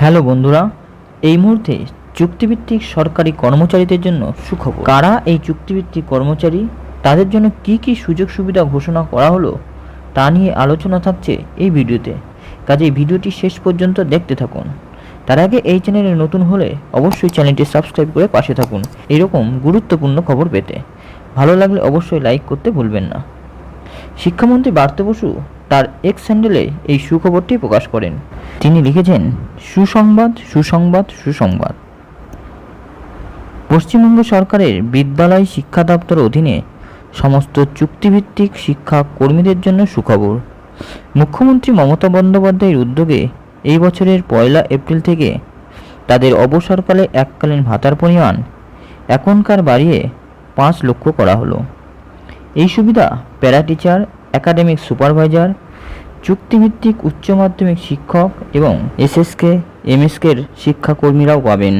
Hello বন্ধুরা এই মুহূর্তে চুক্তিভিত্তিক সরকারি কর্মচারীদের জন্য সুখবর। কারা এই চুক্তিভিত্তিক কর্মচারী তাদের জন্য কি কি সুযোগ সুবিধা ঘোষণা করা হলো তা নিয়ে আলোচনা থাকছে এই ভিডিওতে। কাজে ভিডিওটি শেষ পর্যন্ত দেখতে থাকুন। তার আগে এই চ্যানেলে নতুন হলে অবশ্যই চ্যানেলটি সাবস্ক্রাইব করে পাশে থাকুন। এরকম গুরুত্বপূর্ণ খবর পেতে। ভালো লাগলে অবশ্যই লাইক করতে ভুলবেন না। শিক্ষামন্ত্রী বার্তে বসু তার এক্স স্যান্ডেলে এই সুখবরটি প্রকাশ করেন। তিনি লিখেছেন, সুসংবাদ সুসংবাদ সুসংবাদ। পশ্চিমবঙ্গ সরকারের বিদ্যালয় শিক্ষা দপ্তর অধীনে সমস্ত চুক্তিভিত্তিক শিক্ষা কর্মীদের জন্য সুখবর। মুখ্যমন্ত্রী মমতা বন্দ্যোপাধ্যায়ের উদ্যোগে এই বছরের পয়লা এপ্রিল থেকে তাদের অবসরকালে এককালীন ভাতার পরিমাণ এখনকার বাড়িয়ে পাঁচ লক্ষ করা হলো। এই সুবিধা প্যারা টিচার, একাডেমিক সুপারভাইজার, চুক্তিভিত্তিক উচ্চ মাধ্যমিক শিক্ষক এবং এসএসকে এমএসকের শিক্ষাকর্মীরাও পাবেন।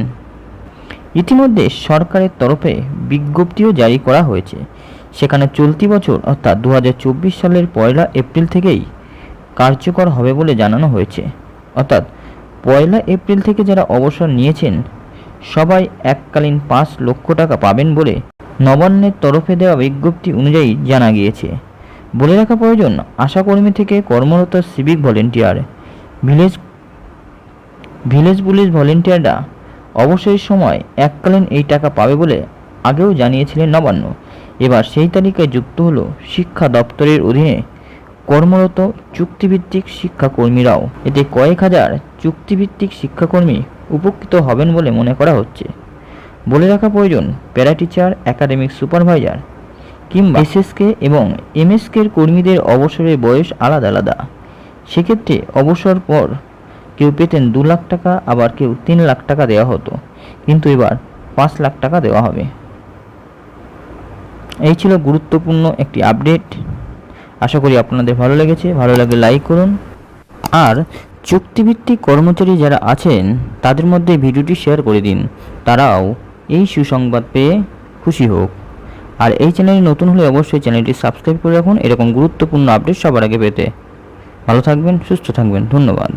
ইতিমধ্যে সরকারের তরফে বিজ্ঞপ্তিও জারি করা হয়েছে। সেখানে চলতি বছর, অর্থাৎ দু হাজার চব্বিশ সালের পয়লা এপ্রিল থেকেই কার্যকর হবে বলে জানানো হয়েছে। অর্থাৎ পয়লা এপ্রিল থেকে যারা অবসর নিয়েছেন, সবাই এককালীন পাঁচ লক্ষ টাকা পাবেন বলে নবান্নের তরফে দেওয়া বিজ্ঞপ্তি অনুযায়ী জানা গিয়েছে। বলে রাখা প্রয়োজন, আশাকর্মী থেকে কর্মরত civic volunteer, village village police ভলেন্টিয়াররা অবসরের সময় এককালীন এই টাকা পাবে বলে আগেও জানিয়েছিলেন নবান্ন। এবার সেই তালিকায় যুক্ত হলো শিক্ষা দপ্তরের অধীনে কর্মরত চুক্তিভিত্তিক শিক্ষাকর্মীরাও। এতে কয়েক হাজার চুক্তিভিত্তিক শিক্ষাকর্মী উপকৃত হবেন বলে মনে করা হচ্ছে। বলে রাখা প্রয়োজন, প্যারা টিচার, একাডেমিক সুপারভাইজার, কিংবা এসএসকে এবং এমএসকের কর্মীদের অবসরের বয়স আলাদা আলাদা। সেক্ষেত্রে অবসর পর কেউ পেতেন দু লাখ টাকা, আবার কেউ তিন লাখ টাকা দেওয়া হতো। কিন্তু এবার পাঁচ লাখ টাকা দেওয়া হবে। এই ছিল গুরুত্বপূর্ণ একটি আপডেট। আশা করি আপনাদের ভালো লেগেছে। ভালো লাগে লাইক করুন। আর চুক্তিভিত্তিক কর্মচারী যারা আছেন, তাদের মধ্যে ভিডিওটি শেয়ার করে দিন। তারাও এই সুসংবাদ পেয়ে খুশি হোক। আর এই চ্যানেলে নতুন হলে অবশ্যই চ্যানেলটি সাবস্ক্রাইব করে রাখুন। এরকম গুরুত্বপূর্ণ আপডেট সবার আগে পেতে। ভালো থাকবেন, সুস্থ থাকবেন। ধন্যবাদ।